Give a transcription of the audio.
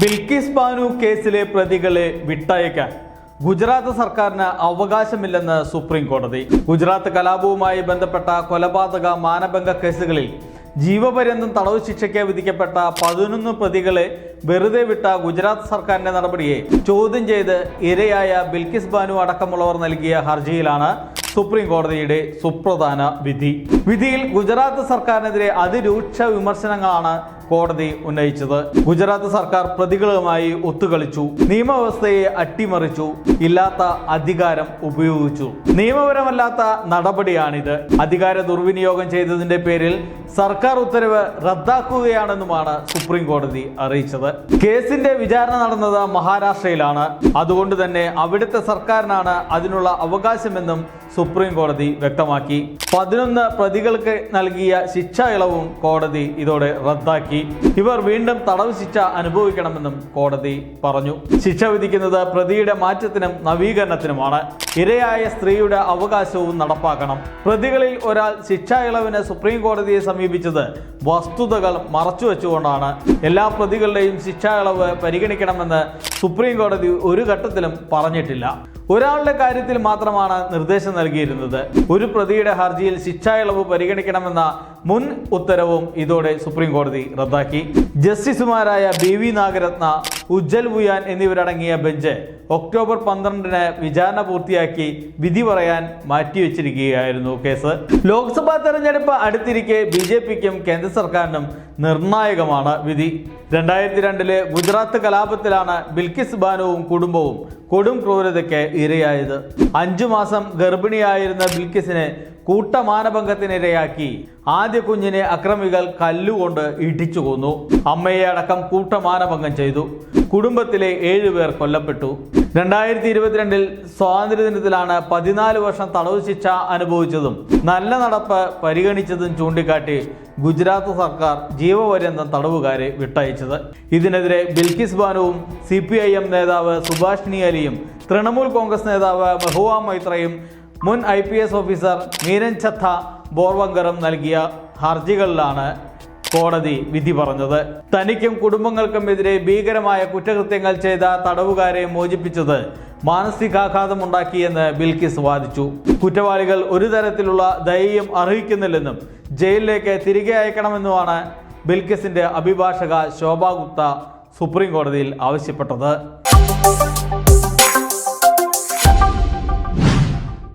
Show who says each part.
Speaker 1: ബിൽക്കിസ് ബാനു കേസിലെ പ്രതികളെ വിട്ടയക്കാൻ ഗുജറാത്ത് സർക്കാരിന് അവകാശമില്ലെന്ന് സുപ്രീം കോടതി. ഗുജറാത്ത് കലാപവുമായി ബന്ധപ്പെട്ട കൊലപാതക മാനഭംഗ കേസുകളിൽ ജീവപര്യന്തം തടവ് ശിക്ഷയ്ക്ക് വിധിക്കപ്പെട്ട പതിനൊന്ന് പ്രതികളെ വെറുതെ വിട്ട ഗുജറാത്ത് സർക്കാരിന്റെ നടപടിയെ ചോദ്യം ചെയ്ത് ഇരയായ ബിൽക്കിസ് ബാനു അടക്കമുള്ളവർ നൽകിയ ഹർജിയിലാണ് സുപ്രീം കോടതിയുടെ സുപ്രധാന വിധി. വിധിയിൽ ഗുജറാത്ത് സർക്കാരിനെതിരെ അതിരൂക്ഷ വിമർശനങ്ങളാണ് കോടതി ഉന്നയിച്ചത്. ഗുജറാത്ത് സർക്കാർ പ്രതികളുമായി ഒത്തുകളിച്ചു. നിയമവ്യവസ്ഥയെ അട്ടിമറിച്ചു. ഇല്ലാത്ത അധികാരം ഉപയോഗിച്ചു. നിയമപരമല്ലാത്ത നടപടിയാണിത്. അധികാര ദുർവിനിയോഗം ചെയ്തതിന്റെ പേരിൽ സർക്കാർ ഉത്തരവ് റദ്ദാക്കുകയാണെന്നുമാണ് സുപ്രീം കോടതി അറിയിച്ചത്. കേസിന്റെ വിചാരണ നടന്നത് മഹാരാഷ്ട്രയിലാണ്. അതുകൊണ്ട് തന്നെ അവിടുത്തെ സർക്കാരിനാണ് അതിനുള്ള അവകാശമെന്നും സുപ്രീം കോടതി വ്യക്തമാക്കി. പതിനൊന്ന് പ്രതികൾക്ക് നൽകിയ ശിക്ഷ ഇളവും കോടതി ഇതോടെ റദ്ദാക്കി. ഇവർ വീണ്ടും തടവ് ശിക്ഷ അനുഭവിക്കണമെന്നും കോടതി പറഞ്ഞു. ശിക്ഷ വിധിക്കുന്നത് പ്രതിയുടെ മാറ്റത്തിനും നവീകരണത്തിനുമാണ്. ഇരയായ സ്ത്രീയുടെ അവകാശവും നടപ്പാക്കണം. പ്രതികളിൽ ഒരാൾ ശിക്ഷാ ഇളവിന് സുപ്രീം കോടതിയെ സമീപിച്ചത് വസ്തുതകൾ മറച്ചുവെച്ചുകൊണ്ടാണ് എല്ലാ പ്രതികളുടെയും ശിക്ഷാ ഇളവ് പരിഗണിക്കണമെന്ന് സുപ്രീം കോടതി ഒരു ഘട്ടത്തിലും പറഞ്ഞിട്ടില്ല. ഒരാളുടെ കാര്യത്തിൽ മാത്രമാണ് നിർദ്ദേശം നൽകിയിരുന്നത്. ഒരു പ്രതിയുടെ ഹർജിയിൽ ശിക്ഷാ ഇളവ് പരിഗണിക്കണമെന്ന മുൻ ഉത്തരവും ഇതോടെ സുപ്രീം കോടതി റദ്ദാക്കി. ജസ്റ്റിസുമാരായ ബി വി നാഗരത്ന ഉജ്ജൽ ബുയാൻ എന്നിവരടങ്ങിയ ബെഞ്ച് ഒക്ടോബർ പന്ത്രണ്ടിന് വിചാരണ പൂർത്തിയാക്കി വിധി പറയാൻ മാറ്റിവെച്ചിരിക്കുകയായിരുന്നു കേസ്. ലോക്സഭാ തെരഞ്ഞെടുപ്പ് അടുത്തിരിക്കെ ബി ജെ പിക്കും കേന്ദ്ര സർക്കാരിനും നിർണായകമാണ് വിധി. രണ്ടായിരത്തി രണ്ടിലെ ഗുജറാത്ത് കലാപത്തിലാണ് ബിൽക്കിസ് ബാനുവും കുടുംബവും കൊടും ക്രൂരതയ്ക്ക് ഇരയായത്. അഞ്ചു മാസം ഗർഭിണിയായിരുന്ന ബിൽക്കിസിനെ കൂട്ടമാനഭംഗത്തിനിരയാക്കി. ആദ്യ കുഞ്ഞിനെ അക്രമികൾ കല്ലുകൊണ്ട് ഇടിച്ചു കൊന്നു. അമ്മയെ അടക്കം കൂട്ടമാനഭംഗം ചെയ്തു. കുടുംബത്തിലെ ഏഴുപേർ കൊല്ലപ്പെട്ടു. രണ്ടായിരത്തി ഇരുപത്തിരണ്ടിൽ സ്വാതന്ത്ര്യദിനത്തിലാണ് പതിനാല് വർഷം തടവ് ശിക്ഷ അനുഭവിച്ചതും നല്ല നടപ്പ് പരിഗണിച്ചതും ചൂണ്ടിക്കാട്ടി ഗുജറാത്ത് സർക്കാർ ജീവപര്യന്തം തടവുകാരെ വിട്ടയച്ചത്. ഇതിനെതിരെ ബിൽക്കിസ് ബാനുവും സി പി ഐ എം നേതാവ് സുഭാഷിണി അലിയും തൃണമൂൽ കോൺഗ്രസ് നേതാവ് മെഹുവ മൈത്രയും മുൻ I P S officer Meeran Chadha ബോർവങ്കറും നൽകിയ ഹർജികളിലാണ് കോടതി വിധി പറഞ്ഞത്. തനിക്കും കുടുംബങ്ങൾക്കും എതിരെ ഭീകരമായ കുറ്റകൃത്യങ്ങൾ ചെയ്ത തടവുകാരെ മോചിപ്പിച്ചത് മാനസികാഘാതം ഉണ്ടാക്കിയെന്ന് ബിൽക്കിസ് വാദിച്ചു. കുറ്റവാളികൾ ഒരു തരത്തിലുള്ള ദയയും അർഹിക്കുന്നില്ലെന്നും ജയിലിലേക്ക് തിരികെ അയക്കണമെന്നുമാണ് ബിൽക്കിസിന്റെ അഭിഭാഷക ശോഭാ ഗുപ്ത സുപ്രീം കോടതിയിൽ ആവശ്യപ്പെട്ടത്.